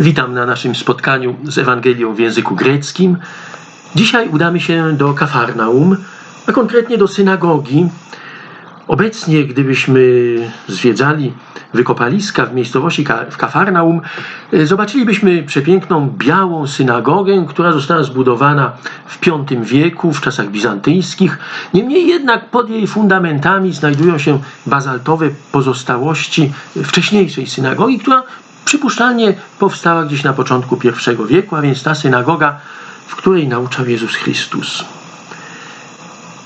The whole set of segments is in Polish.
Witam na naszym spotkaniu z Ewangelią w języku greckim. Dzisiaj udamy się do Kafarnaum, a konkretnie do synagogi. Obecnie, gdybyśmy zwiedzali wykopaliska w miejscowości w Kafarnaum, e, zobaczylibyśmy przepiękną białą synagogę, która została zbudowana w V wieku, w czasach bizantyjskich. Niemniej jednak pod jej fundamentami znajdują się bazaltowe pozostałości wcześniejszej synagogi, która przypuszczalnie powstała gdzieś na początku I wieku, a więc ta synagoga, w której nauczał Jezus Chrystus.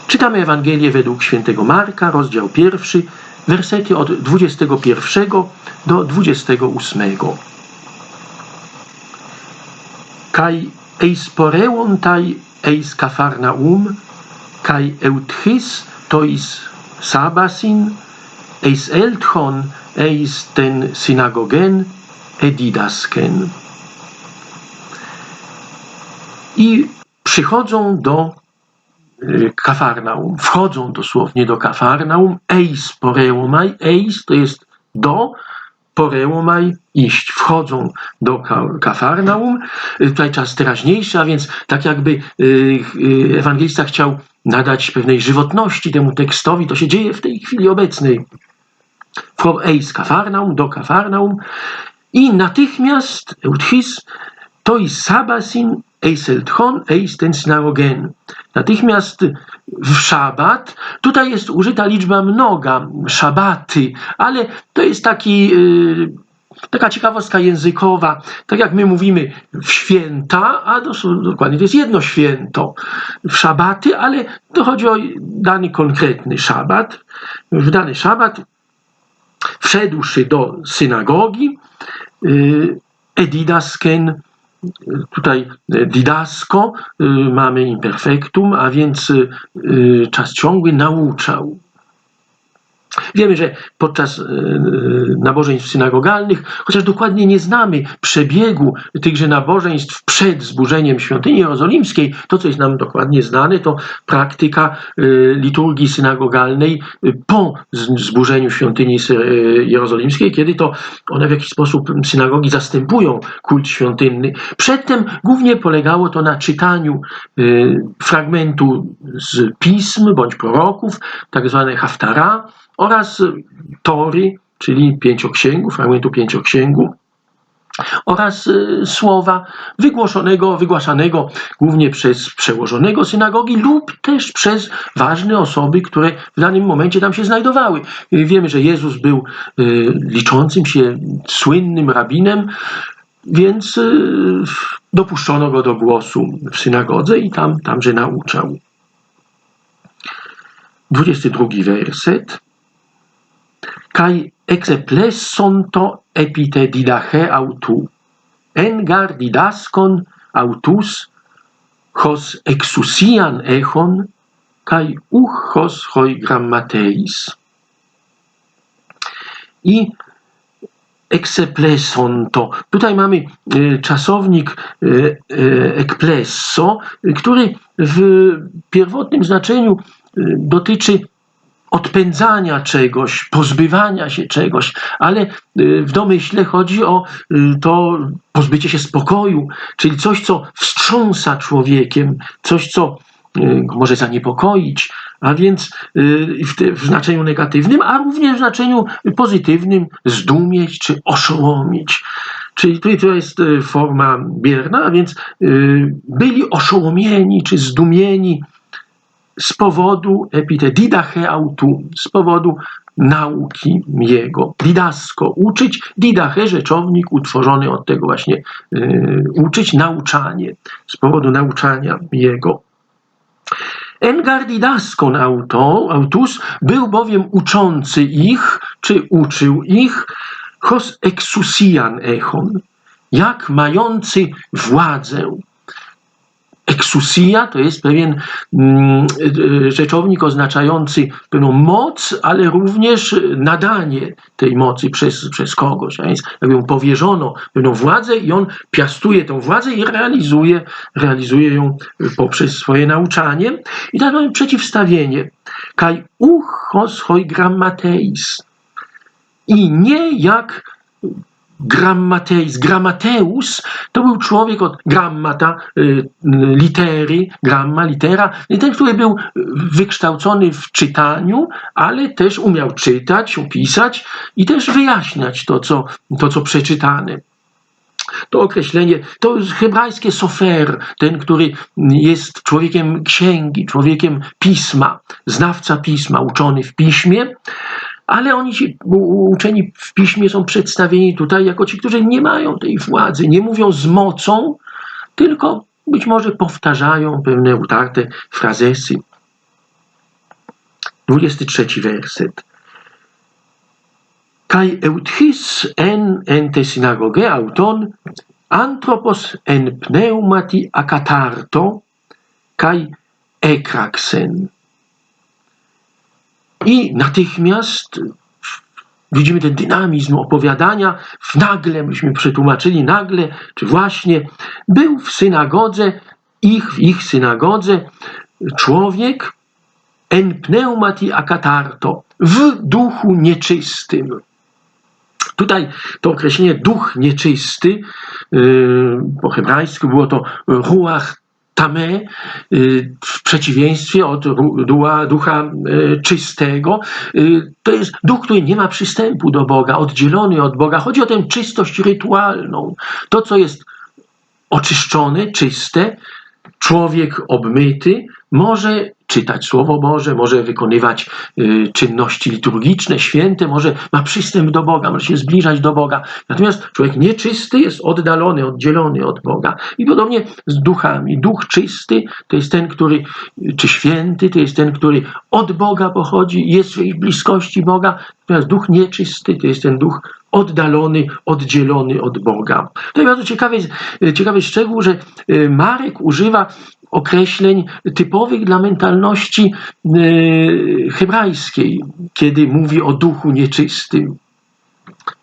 Czytamy Ewangelię według świętego Marka, rozdział pierwszy, wersety od 21 do 28. Kaj eis poreuon tai eis kafarnaum, kaj eutchis tois sabasin, eis eltchon eis ten synagogen edidasken. I przychodzą do y, Kafarnaum, wchodzą dosłownie do Kafarnaum, eis poreumaj, eis to jest do, poreumaj, iść. Wchodzą do Ka- Kafarnaum, Y, tutaj czas teraźniejszy, a więc tak jakby y, ewangelista chciał nadać pewnej żywotności temu tekstowi, to się dzieje w tej chwili obecnej. Eis Kafarnaum, do Kafarnaum i natychmiast Eutchis to i sabasin eis eltchon eis ten synagogen. Natychmiast w szabat, tutaj jest użyta liczba mnoga, szabaty, ale to jest taki, yy, taka ciekawostka językowa. Tak jak my mówimy w święta, a dokładnie to jest jedno święto, w szabaty, ale to chodzi o dany konkretny szabat. W dany szabat wszedłszy do synagogi, edidasken, y, tutaj y, didasko, y, mamy imperfektum, a więc czas ciągły nauczał. Wiemy, że podczas y, nabożeństw synagogalnych, chociaż dokładnie nie znamy przebiegu tychże nabożeństw przed zburzeniem świątyni jerozolimskiej, to co jest nam dokładnie znane, to praktyka y, liturgii synagogalnej y, po zburzeniu świątyni jerozolimskiej, kiedy to one w jakiś sposób synagogi zastępują kult świątynny. Przedtem głównie polegało to na czytaniu fragmentu z pism bądź proroków, tak zwane haftara, oraz tory, czyli pięcioksięgu, fragmentu pięcioksięgu, oraz y, słowa wygłoszonego, wygłaszanego głównie przez przełożonego synagogi lub też przez ważne osoby, które w danym momencie tam się znajdowały. Y, Wiemy, że Jezus był y, liczącym się słynnym rabinem, więc dopuszczono go do głosu w synagodze i tam, tamże nauczał. 22 werset. Kai exeplesson to epite didache autu. Engar didaskon autus hos exusian echon kai uch hos hoi grammateis. I eksepleson to. Tutaj mamy e, czasownik e, e, ekplesso, który w pierwotnym znaczeniu dotyczy odpędzania czegoś, pozbywania się czegoś, ale e, w domyśle chodzi o e, to pozbycie się spokoju, czyli coś, co wstrząsa człowiekiem, coś, co go może zaniepokoić, a więc y, w, znaczeniu negatywnym, a również w znaczeniu pozytywnym zdumieć czy oszołomić. Czyli tutaj to jest y, forma bierna, a więc y, byli oszołomieni czy zdumieni z powodu epite didache autu, z powodu nauki jego. Didasko, uczyć, didache, rzeczownik utworzony od tego właśnie y, uczyć, nauczanie, z powodu nauczania jego. Engardidaskon auto, autus był bowiem uczący ich, czy uczył ich, hos exusian echon, jak mający władzę. Exusia to jest pewien mm, y, rzeczownik oznaczający pewną moc, ale również nadanie tej mocy przez, przez kogoś. A więc jakby mu powierzono pewną władzę i on piastuje tę władzę i realizuje, realizuje ją poprzez swoje nauczanie. I teraz mamy przeciwstawienie. Kaj uchos hoi grammateis. I nie jak grammateis. Grammateus to był człowiek od grammata, y, litery, gramma, litera, ten, który był wykształcony w czytaniu, ale też umiał czytać, pisać i też wyjaśniać to, co, to, co przeczytane. To określenie, to hebrajskie sofer, ten, który jest człowiekiem księgi, człowiekiem pisma, znawca pisma, uczony w piśmie, ale oni ci uczeni w piśmie są przedstawieni tutaj jako ci, którzy nie mają tej władzy, nie mówią z mocą, tylko być może powtarzają pewne utarte frazesy. 23 werset. Kai euthis en en te synagoge auton anthropos en pneumati akatarto kai ekraksen. I natychmiast widzimy ten dynamizm opowiadania. W nagle, myśmy przetłumaczyli nagle, czy właśnie był w synagodze, ich w ich synagodze człowiek en pneumati akatarto, w duchu nieczystym. Tutaj to określenie duch nieczysty, yy, po hebrajsku było to ruach tame, yy, w przeciwieństwie od ducha, ducha yy, czystego. To jest duch, który nie ma przystępu do Boga, oddzielony od Boga. Chodzi o tę czystość rytualną. To, co jest oczyszczone, czyste, człowiek obmyty może czytać Słowo Boże, może wykonywać y, czynności liturgiczne, święte, może ma przystęp do Boga, może się zbliżać do Boga. Natomiast człowiek nieczysty jest oddalony, oddzielony od Boga. I podobnie z duchami. Duch czysty to jest ten, który, czy święty, to jest ten, który od Boga pochodzi, jest w bliskości Boga. Natomiast duch nieczysty to jest ten duch oddalony, oddzielony od Boga. To jest bardzo ciekawy, ciekawy szczegół, że y, Marek używa określeń typowych dla mentalności y, hebrajskiej, kiedy mówi o duchu nieczystym.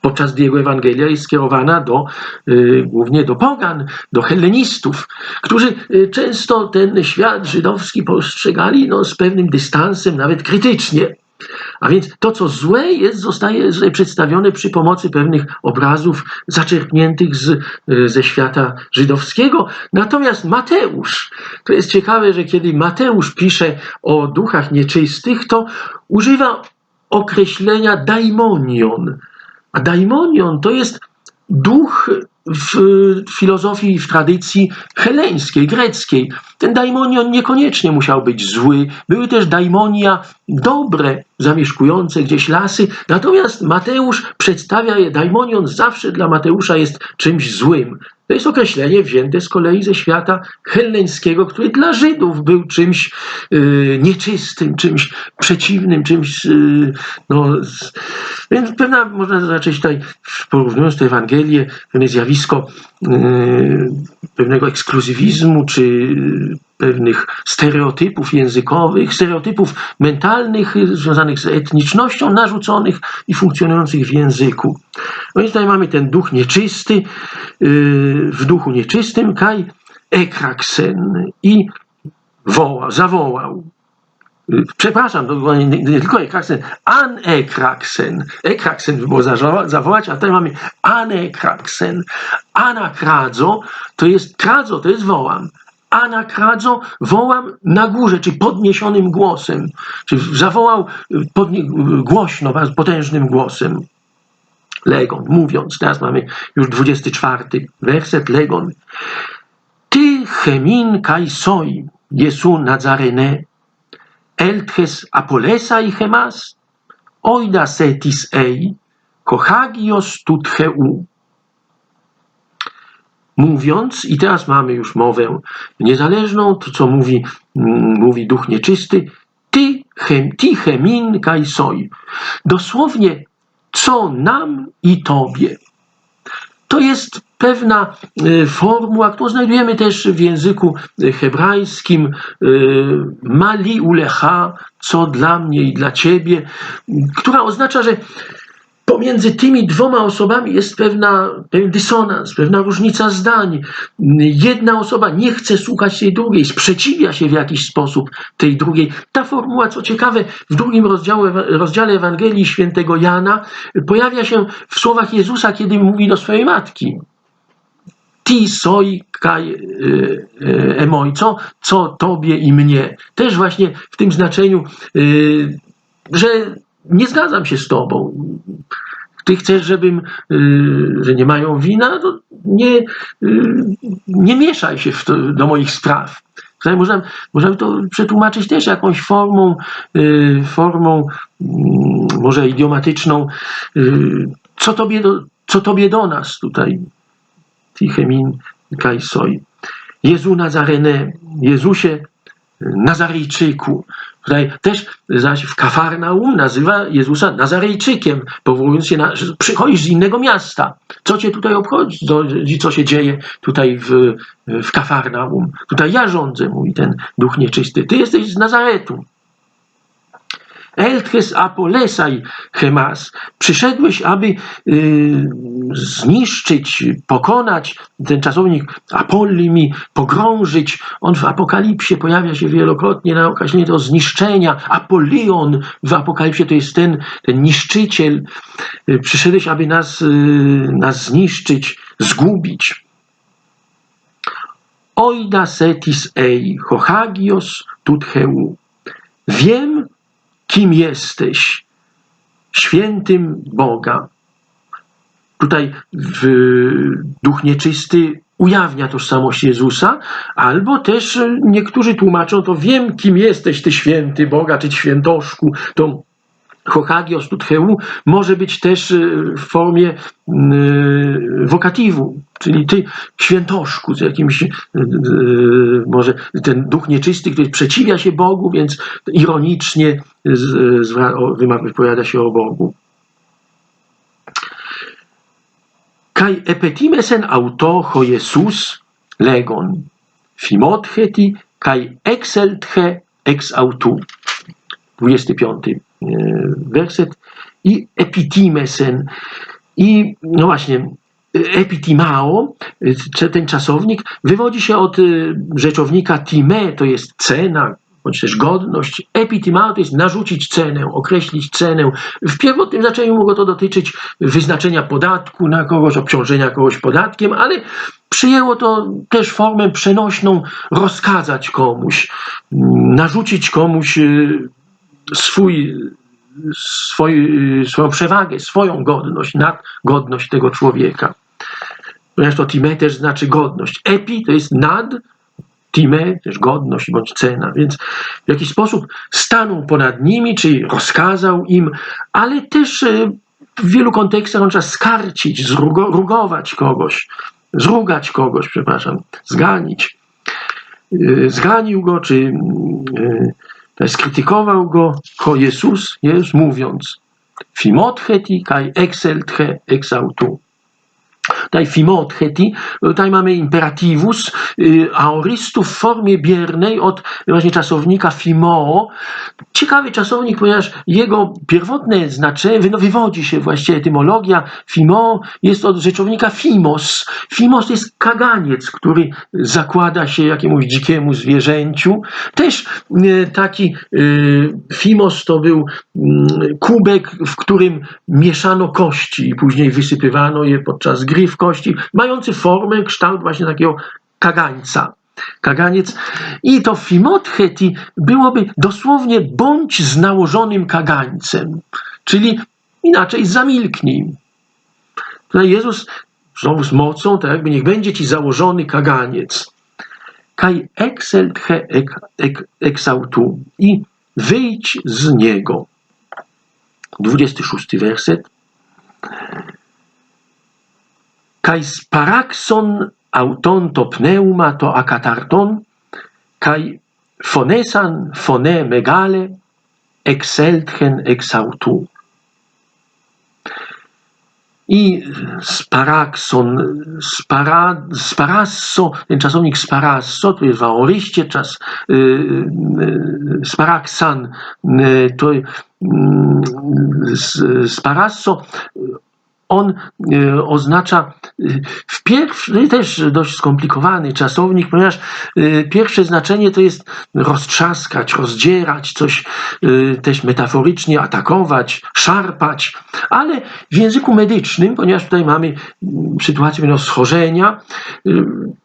Podczas gdy jego Ewangelia jest skierowana do, y, głównie do pogan, do hellenistów, którzy często ten świat żydowski postrzegali no, z pewnym dystansem, nawet krytycznie. A więc to, co złe jest, zostaje przedstawione przy pomocy pewnych obrazów zaczerpniętych z, ze świata żydowskiego. Natomiast Mateusz, to jest ciekawe, że kiedy Mateusz pisze o duchach nieczystych, to używa określenia daimonion. A daimonion to jest duch w filozofii, w tradycji heleńskiej, greckiej. Ten daimonion niekoniecznie musiał być zły. Były też daimonia dobre, zamieszkujące gdzieś lasy. Natomiast Mateusz przedstawia je, daimonion zawsze dla Mateusza jest czymś złym. To jest określenie wzięte z kolei ze świata helleńskiego, który dla Żydów był czymś y, nieczystym, czymś przeciwnym, czymś. Y, no, z, więc pewna, można zacząć tutaj, porównując tę Ewangelię, pewne zjawisko y, pewnego ekskluzywizmu, czy pewnych stereotypów językowych, stereotypów mentalnych związanych z etnicznością, narzuconych i funkcjonujących w języku. No i tutaj mamy ten duch nieczysty, yy, w duchu nieczystym Kaj ekraksen i woła, zawołał. Yy, przepraszam, to nie, nie tylko ekraksen, anekraksen. Ekraksen by było zawołać, a tutaj mamy anekraksen. Anakradzo to jest kradzo, to jest wołam anakradzo wołam na górze, czy podniesionym głosem, czy zawołał głośno, bardzo potężnym głosem. Legon, mówiąc, teraz mamy już 24 werset, Legon. Ty chemin kai soi, Jesu Nazarene, eltches apolesa i chemas, oida setis ei, kochagios tut heu mówiąc, i teraz mamy już mowę niezależną, to co mówi, mm, mówi duch nieczysty, ty, chem, ti chemin kai soi. Dosłownie, co nam i tobie. To jest pewna y, formuła, którą znajdujemy też w języku hebrajskim, y, mali ulecha, co dla mnie i dla ciebie, która oznacza, że pomiędzy tymi dwoma osobami jest pewna, dysonans, pewna różnica zdań. Jedna osoba nie chce słuchać tej drugiej, sprzeciwia się w jakiś sposób tej drugiej. Ta formuła, co ciekawe, w drugim rozdziale, rozdziale Ewangelii świętego Jana pojawia się w słowach Jezusa, kiedy mówi do swojej matki. Ti soi kaj y, y, emojco, co tobie i mnie. Też właśnie w tym znaczeniu, y, że nie zgadzam się z tobą. Ty chcesz, żebym, że nie mają wina, to nie, nie mieszaj się to, do moich spraw. Tutaj można, można to przetłumaczyć też jakąś formą, formą mm, może idiomatyczną, co tobie do, co tobie do nas tutaj Tichemin Kajsoj. Jezu Nazarene, Jezusie Nazarejczyku. Tutaj też zaś w Kafarnaum nazywa Jezusa Nazarejczykiem, powołując się na, że przychodzisz z innego miasta. Co cię tutaj obchodzi? Co się dzieje tutaj w, w Kafarnaum? Tutaj ja rządzę, mówi ten duch nieczysty. Ty jesteś z Nazaretu. Eltches apolesaj chemas. Przyszedłeś, aby y, zniszczyć, pokonać. Ten czasownik apolli mi, pogrążyć. On w Apokalipsie pojawia się wielokrotnie na okazję tego zniszczenia. Apolion w Apokalipsie to jest ten, ten niszczyciel. Y, przyszedłeś, aby nas, y, nas zniszczyć, zgubić. Oida setis ei, hohagios tutheu. Wiem, kim jesteś, świętym Boga. Tutaj w duch nieczysty ujawnia tożsamość Jezusa, albo też niektórzy tłumaczą to, wiem kim jesteś ty święty Boga, czy świętoszku, to Hochagios tutheu może być też y, w formie y, wokatiwu, czyli ty świętoszku, z jakimś, y, może ten duch nieczysty, który przeciwia się Bogu, więc ironicznie wypowiada się o Bogu. Kaj epetimesen auto ho Jesus legon, fimotheti kaj exelthe ex autu. 25 werset i epitimesen. I no właśnie, epitimao, ten czasownik, wywodzi się od y, rzeczownika time, to jest cena, bądź też godność. Epitimao to jest narzucić cenę, określić cenę. W pierwotnym znaczeniu mogło to dotyczyć wyznaczenia podatku na kogoś, obciążenia kogoś podatkiem, ale przyjęło to też formę przenośną rozkazać komuś, narzucić komuś swój, swój, swoją przewagę, swoją godność nad godność tego człowieka. To time też znaczy godność. Epi to jest nad, time też godność bądź cena. Więc w jakiś sposób stanął ponad nimi, czyli rozkazał im, ale też e, w wielu kontekstach on trzeba skarcić, zrugować kogoś, zrugać kogoś, przepraszam, zganić. E, zganił go, czy e, skrytykował go Jezus, jest mówiąc Fimotheti kai exelthe exautu. Tutaj fimotheti, tutaj mamy imperativus y, aoristów w formie biernej od właśnie czasownika fimo. Ciekawy czasownik, ponieważ jego pierwotne znaczenie wywodzi się właściwie etymologia fimo jest od rzeczownika fimos. Fimos to jest kaganiec, który zakłada się jakiemuś dzikiemu zwierzęciu. Też y, taki y, fimos to był mm, kubek, w którym mieszano kości i później wysypywano je podczas gry w kości, mający formę, kształt właśnie takiego kagańca. Kaganiec. I to fimotheti byłoby dosłownie bądź z nałożonym kagańcem, czyli inaczej zamilknij. Tutaj Jezus znowu z mocą, tak jakby niech będzie ci założony kaganiec. Kaj exelt he exautu i wyjdź z niego. 26 werset kai sparakson auton to pneuma to akatarton, kai fonesan fone megale exeltchen exautu. i sparakson, spara, sparasso, ten czasownik sparasso, to jest w aoryście czas, y, y, sparaksan, y, to y, sparasso, on e, oznacza e, w pierwszy, też dość skomplikowany czasownik, ponieważ e, pierwsze znaczenie to jest roztrzaskać, rozdzierać, coś też metaforycznie atakować, szarpać, ale w języku medycznym, ponieważ tutaj mamy sytuację no, schorzenia,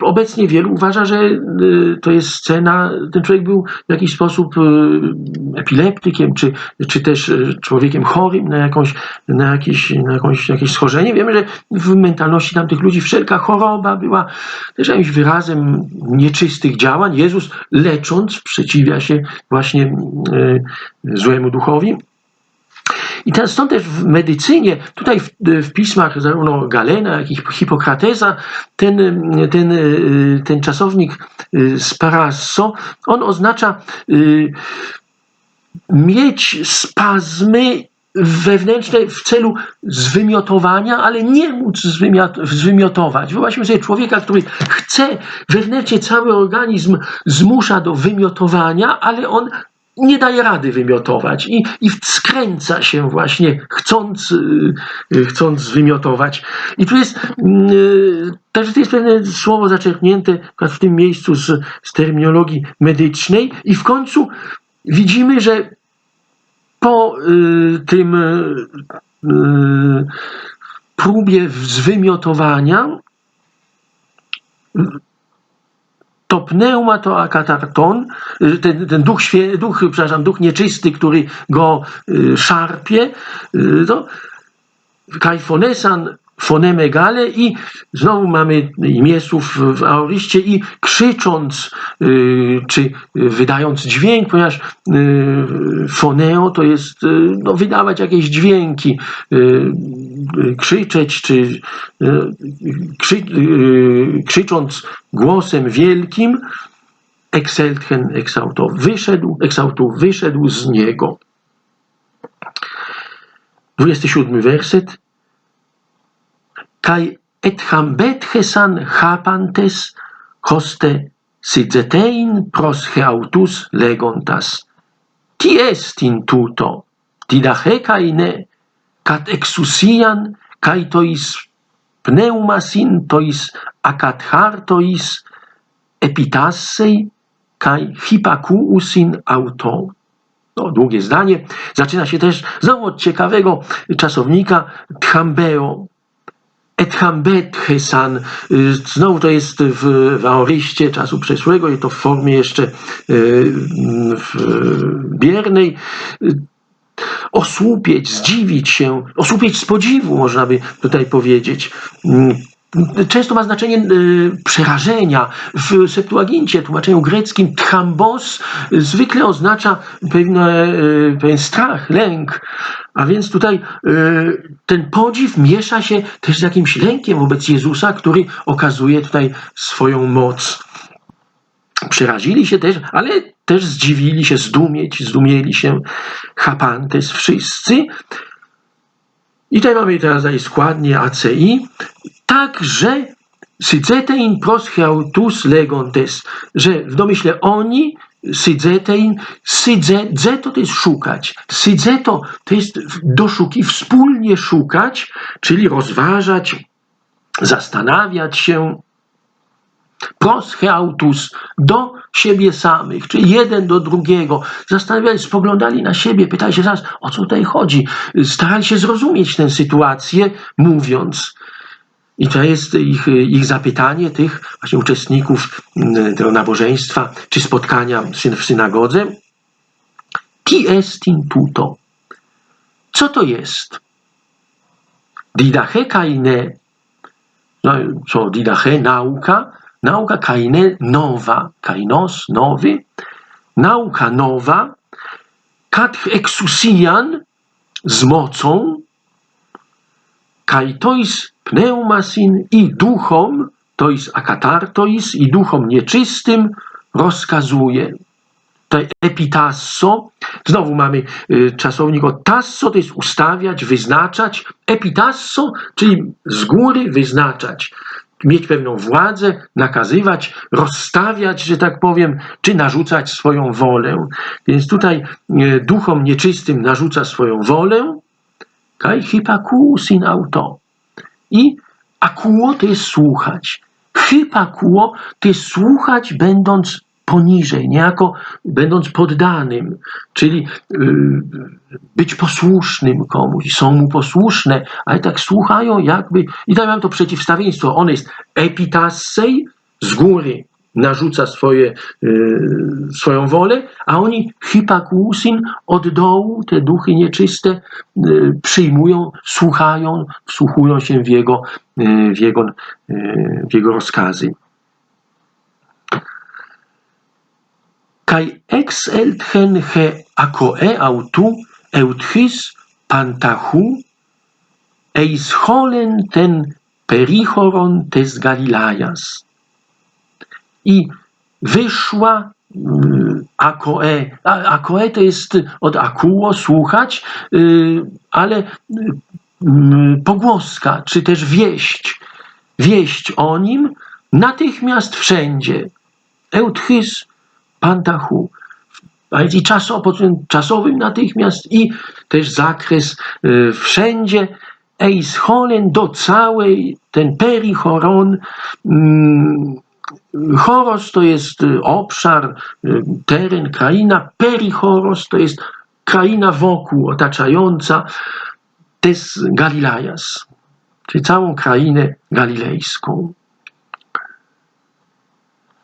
obecnie wielu uważa, że to jest scena, ten człowiek był w jakiś sposób epileptykiem, czy, czy też człowiekiem chorym na jakąś, na jakieś, na jakąś, jakieś schorzenie. Wiemy, że w mentalności tamtych ludzi wszelka choroba była też jakimś wyrazem nieczystych działań. Jezus lecząc przeciwia się właśnie e, złemu duchowi. I ten, stąd też w medycynie, tutaj w, w, pismach zarówno Galena, jak i Hipokratesa, ten, ten, e, ten czasownik e, sparasso, on oznacza mieć spazmy wewnętrznej w celu zwymiotowania, ale nie móc zwymiotować. Wyobraźmy sobie człowieka, który chce, wewnętrznie cały organizm zmusza do wymiotowania, ale on nie daje rady wymiotować i, i skręca się właśnie chcąc, y, chcąc wymiotować. I tu jest, yy, także to jest pewne słowo zaczerpnięte w tym miejscu z, z terminologii medycznej i w końcu widzimy, że po y, tym y, y, próbie zwymiotowania to pneuma to akatarton, ten, ten duch, świe, duch, przepraszam, duch nieczysty, który go szarpie, to kajfonesan fonemegale i znowu mamy imiesów w aoryście i krzycząc, y, czy wydając dźwięk, ponieważ y, foneo to jest y, no, wydawać jakieś dźwięki, krzyczeć, czy krzy, krzycząc głosem wielkim, exeltchen exauto wyszedł, exauto wyszedł z niego. 27 werset kai et hambet hesan hapantes hoste sidzetein pros heautus legontas. Ti est in tuto, didache kai ne, cat exusian kai tois pneumasin tois acat hartois epitassei kai hipakuusin auto. No, długie zdanie. Zaczyna się też znowu od ciekawego czasownika Tchambeo, Ethambet Hesan, y, znowu to jest w, w aoryście czasu przeszłego i to w formie jeszcze y, w, biernej. Osłupieć, zdziwić się, osłupieć z podziwu, można by tutaj powiedzieć często ma znaczenie y, przerażenia. W Septuagincie, tłumaczeniu greckim, trambos zwykle oznacza pewne, y, pewien strach, lęk. A więc tutaj y, ten podziw miesza się też z jakimś lękiem wobec Jezusa, który okazuje tutaj swoją moc. Przerazili się też, ale też zdziwili się, zdumieć, zdumieli się Hapantes wszyscy. I tutaj mamy teraz składnie ACI tak, że Sydzetein proschiautus legontes, że w domyśle oni, sydzetein, sydzeto to jest szukać, sydzeto to jest doszuki, wspólnie szukać, czyli rozważać, zastanawiać się, proschiautus do siebie samych, czyli jeden do drugiego, zastanawiali, spoglądali na siebie, pytali się zaraz, o co tutaj chodzi, starali się zrozumieć tę sytuację, mówiąc, i to jest ich, ich zapytanie, tych właśnie uczestników mm, tego nabożeństwa czy spotkania w synagodze. Qui est in tuto? Co to jest? Didache kaine, no, co didache, nauka, nauka kaine nowa, kainos, nowy, nauka nowa, kat exusian, z mocą, kaitois pneumasin i duchom, to jest akatartois, i duchom nieczystym rozkazuje. tutaj epitasso. Znowu mamy y, czasownik od tasso, to jest ustawiać, wyznaczać. Epitasso, czyli z góry wyznaczać. Mieć pewną władzę, nakazywać, rozstawiać, że tak powiem, czy narzucać swoją wolę. Więc tutaj y, duchom nieczystym narzuca swoją wolę. Kai hypakus in auto. I akuo to jest słuchać. Hypakuo to jest słuchać, będąc poniżej, niejako będąc poddanym, czyli y, być posłusznym komuś, są mu posłuszne, ale tak słuchają jakby, i tam mam to przeciwstawieństwo, on jest epitassej, z góry narzuca swoje, y, swoją wolę, a oni hipakusin od dołu, te duchy nieczyste y, przyjmują, słuchają, wsłuchują się w jego, w jego, w jego rozkazy. Kai ex elthen he akoe autu euthys pantahu eis holen ten perichoron tes Galileas. I wyszła mm, akoe. A- Akoe to jest od akuo, słuchać, y, ale mm, pogłoska, czy też wieść. Wieść o nim natychmiast wszędzie. Euthys pantachu. A więc i względem czasowym natychmiast i też zakres y, wszędzie. Eis holen do całej, ten perichoron, mm, Choros to jest y, obszar, y, teren, kraina. Perichoros to jest kraina wokół, otaczająca Tes Galileas, czyli całą krainę galilejską.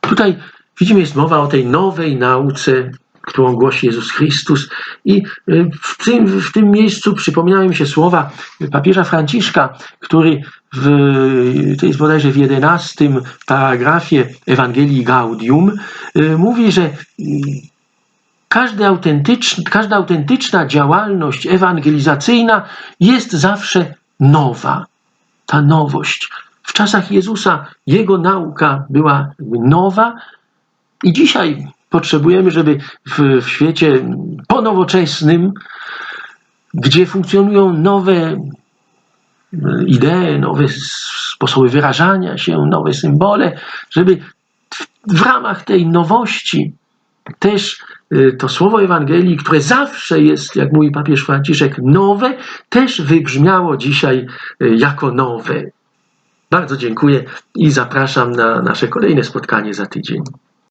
Tutaj widzimy, jest mowa o tej nowej nauce, którą głosi Jezus Chrystus. I y, w tym, w tym miejscu przypomniały mi się słowa papieża Franciszka, który w, to jest bodajże w jedenastym paragrafie Ewangelii Gaudium, y, mówi, że y, każda autentyczna, każda autentyczna działalność ewangelizacyjna jest zawsze nowa. Ta nowość. W czasach Jezusa jego nauka była nowa i dzisiaj potrzebujemy, żeby w, w świecie ponowoczesnym, gdzie funkcjonują nowe e, idee, nowe sposoby wyrażania się, nowe symbole, żeby w, ramach tej nowości też y, to słowo Ewangelii, które zawsze jest, jak mówi papież Franciszek, nowe, też wybrzmiało dzisiaj y, jako nowe. Bardzo dziękuję i zapraszam na nasze kolejne spotkanie za tydzień.